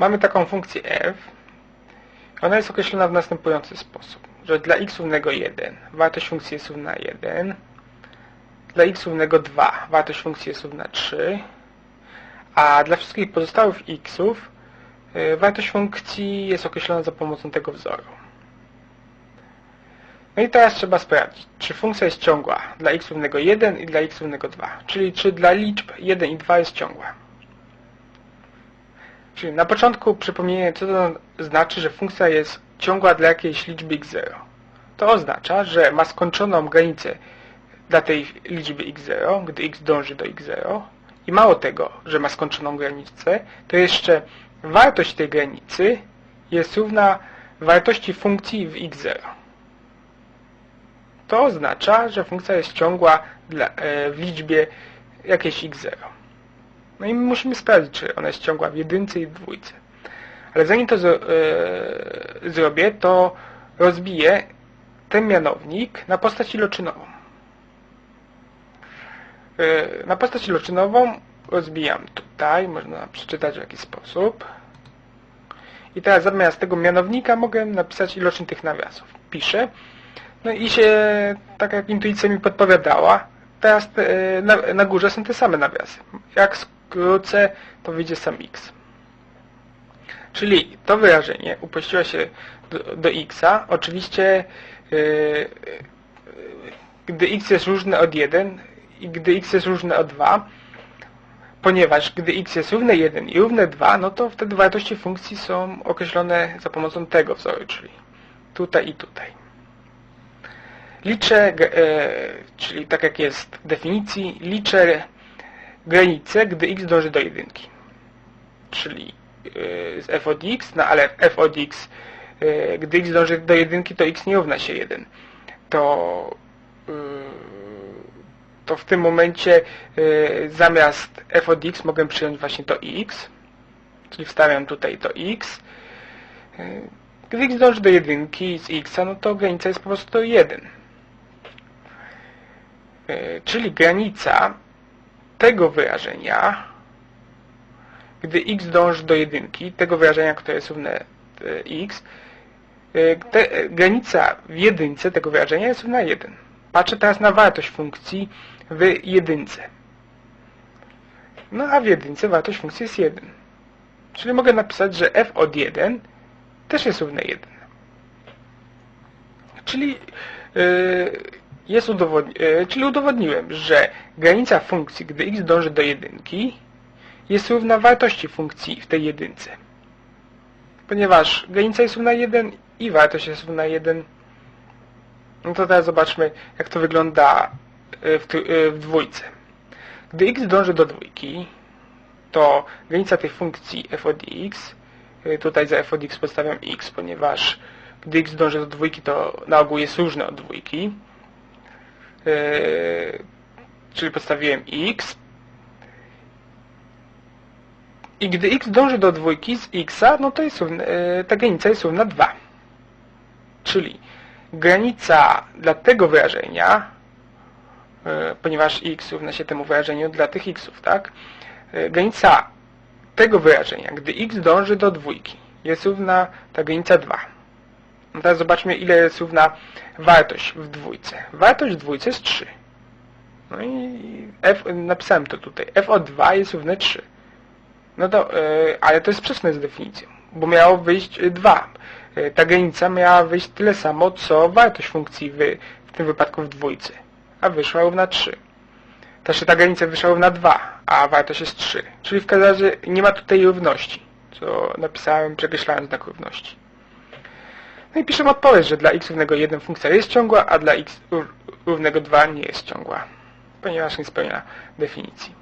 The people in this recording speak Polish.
mamy taką funkcję f. Ona jest określona w następujący sposób, że dla x równego 1 wartość funkcji jest równa 1, dla x równego 2 wartość funkcji jest równa 3, a dla wszystkich pozostałych xów y, wartość funkcji jest określona za pomocą tego wzoru. No i teraz trzeba sprawdzić, czy funkcja jest ciągła dla x równego 1 i dla x równego 2, czyli czy dla liczb 1 i 2 jest ciągła. Czyli na początku przypomnienie, co to znaczy, że funkcja jest ciągła dla jakiejś liczby x0. To oznacza, że ma skończoną granicę dla tej liczby x0, gdy x dąży do x0 i mało tego, że ma skończoną granicę, to jeszcze wartość tej granicy jest równa wartości funkcji w x0. To oznacza, że funkcja jest ciągła dla, e, w liczbie jakiejś x0. No i musimy sprawdzić, czy ona jest ciągła w jedynce i w dwójce. Ale zanim to e, zrobię, to rozbiję ten mianownik na postać iloczynową. E, na postać iloczynową rozbijam tutaj, można przeczytać w jakiś sposób. I teraz zamiast tego mianownika mogę napisać iloczyn tych nawiasów. Piszę. No i się, tak jak intuicja mi podpowiadała, teraz te, na, na górze są te same nawiasy. Jak skrócę, to wyjdzie sam x. Czyli to wyrażenie uprościło się do, do xa. Oczywiście yy, gdy x jest różne od 1 i gdy x jest różne od 2, ponieważ gdy x jest równe 1 i równe 2, no to wtedy wartości funkcji są określone za pomocą tego wzoru, czyli tutaj i tutaj. Liczę, e, czyli tak jak jest w definicji, liczę granicę, gdy x dąży do jedynki. Czyli e, z f od x, no ale f od x, e, gdy x dąży do jedynki, to x nie równa się 1. To, e, to w tym momencie zamiast f od x mogę przyjąć właśnie to x, czyli wstawiam tutaj to x. Gdy x dąży do jedynki z x, no to granica jest po prostu 1. E, Czyli granica tego wyrażenia, gdy x dąży do jedynki, tego wyrażenia, które jest równe e, x, e, te, e, granica w jedynce tego wyrażenia jest równa 1. Patrzę teraz na wartość funkcji w jedynce. No a w jedynce wartość funkcji jest 1. Czyli mogę napisać, że f od 1 też jest równe 1. Czyli jest udowodni yy, czyli udowodniłem, że granica funkcji, gdy x dąży do jedynki, jest równa wartości funkcji w tej jedynce. Ponieważ granica jest równa 1 i wartość jest równa 1, no to teraz zobaczmy, jak to wygląda yy, w, yy, w dwójce. Gdy x dąży do dwójki, to granica tej funkcji f od x, tutaj za f od x podstawiam x, ponieważ gdy x dąży do dwójki, to na ogół jest różne od dwójki. Yy, czyli podstawiłem x. I gdy x dąży do dwójki z x, no to jest yy, ta granica jest równa 2. Czyli granica dla tego wyrażenia, yy, ponieważ x równa się temu wyrażeniu dla tych xów, tak? Granica tego wyrażenia, gdy x dąży do dwójki, jest równa ta granica 2. No teraz zobaczmy, ile jest równa wartość w dwójce. Wartość w dwójce jest 3. No i f, napisałem to tutaj. f od 2 jest równe 3. No to, yy, ale to jest sprzeczne z definicją, bo miało wyjść y, 2. Yy, ta granica miała wyjść tyle samo, co wartość funkcji w, w tym wypadku w dwójce, a wyszła równa 3. Też ta granica wyszła równa 2, a wartość jest 3. Czyli w każdym razie nie ma tutaj równości, co napisałem przekreślając znak równości. No i odpowiedź, że dla x równego 1 funkcja jest ciągła, a dla x ró- równego 2 nie jest ciągła, ponieważ nie spełnia definicji.